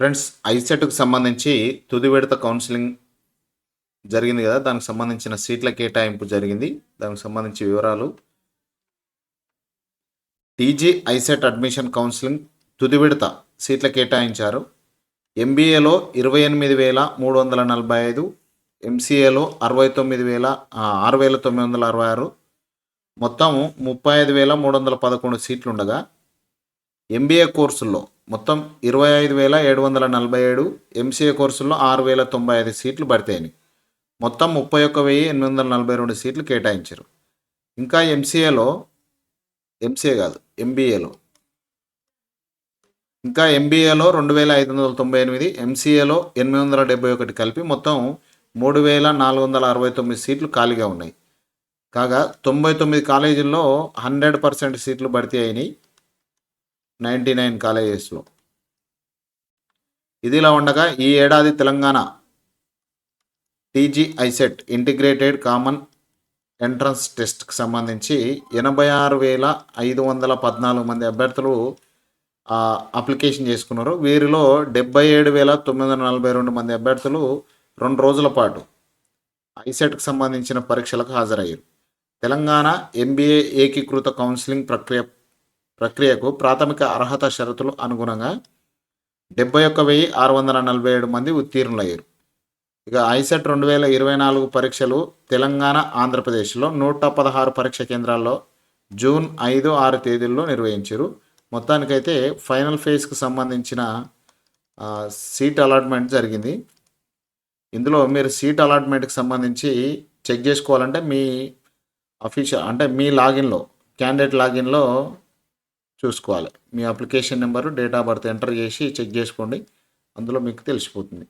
Friends ఐసెట్కు సంబంధించి తుది విడత కౌన్సిలింగ్ జరిగింది కదా దానికి సంబంధించిన సీట్ల కేటాయింపు జరిగింది. దానికి సంబంధించి వివరాలు. టీజీ ఐసెట్ అడ్మిషన్ కౌన్సిలింగ్ తుది విడత సీట్ల కేటాయించారు. ఎంబీఏలో ఇరవై ఎనిమిది వేల మూడు వందల నలభై ఐదు ఎంసీఏలో అరవై తొమ్మిది వేల ఆరు వేల తొమ్మిది వందల అరవై ఆరు. మొత్తం ముప్పై ఐదు వేల మూడు వందల పదకొండు సీట్లు ఉండగా ఎంబీఏ కోర్సుల్లో మొత్తం ఇరవై ఐదు వేల ఏడు వందల నలభై ఏడు ఎంసీఏ కోర్సుల్లో ఆరు వేల తొంభై ఐదు సీట్లు భర్తయినాయి మొత్తం ముప్పై ఒక్క వెయ్యి ఎనిమిది వందల నలభై రెండు సీట్లు కేటాయించారు. ఇంకా ఎంసీఏలో ఎంసీఏ కాదు ఎంబీఏలో ఇంకా ఎంబీఏలో రెండు వేల ఐదు వందల తొంభై ఎనిమిది ఎంసీఏలో ఎనిమిది వందల డెబ్బై ఒకటి కలిపి మొత్తం మూడు వేల నాలుగు వందల అరవై తొమ్మిది సీట్లు ఖాళీగా ఉన్నాయి. కాగా తొంభై తొమ్మిది కాలేజీల్లో హండ్రెడ్ పర్సెంట్ సీట్లు భర్తీ అయినాయి. నైంటీ నైన్ కాలేజెస్లో. ఇదిలా ఉండగా ఈ ఏడాది Telangana TG ICET integrated common entrance టెస్ట్కి సంబంధించి ఎనభై ఆరు వేల ఐదు వందల పద్నాలుగు మంది అభ్యర్థులు అప్లికేషన్ చేసుకున్నారు. వీరిలో డెబ్బై ఏడు వేల తొమ్మిది వందల నలభై రెండు మంది అభ్యర్థులు రెండు రోజుల పాటు ఐసెట్కి సంబంధించిన పరీక్షలకు హాజరయ్యారు. తెలంగాణ ఎంబీఏ ఏకీకృత కౌన్సిలింగ్ ప్రక్రియ ప్రక్రియకు ప్రాథమిక అర్హత షరతులు అనుగుణంగా డెబ్బై ఒక్క వెయ్యి ఆరు వందల నలభై ఏడు మంది ఉత్తీర్ణులయ్యారు. ఇక ఐసెట్ రెండు వేల ఇరవై నాలుగు పరీక్షలు తెలంగాణ ఆంధ్రప్రదేశ్లో నూట పదహారు పరీక్ష కేంద్రాల్లో జూన్ ఐదు ఆరు తేదీల్లో నిర్వహించారు. మొత్తానికైతే ఫైనల్ ఫేజ్కి సంబంధించిన సీట్ అలాట్మెంట్ జరిగింది. ఇందులో మీరు సీట్ అలాట్మెంట్కి సంబంధించి చెక్ చేసుకోవాలంటే మీ అఫీషియల్ అంటే మీ లాగిన్లో క్యాండిడేట్ లాగిన్లో చూసుకోవాలి. మీ application number date of birth enter చేసి చెక్ చేసుకోండి. అందులో మీకు తెలిసిపోతుంది.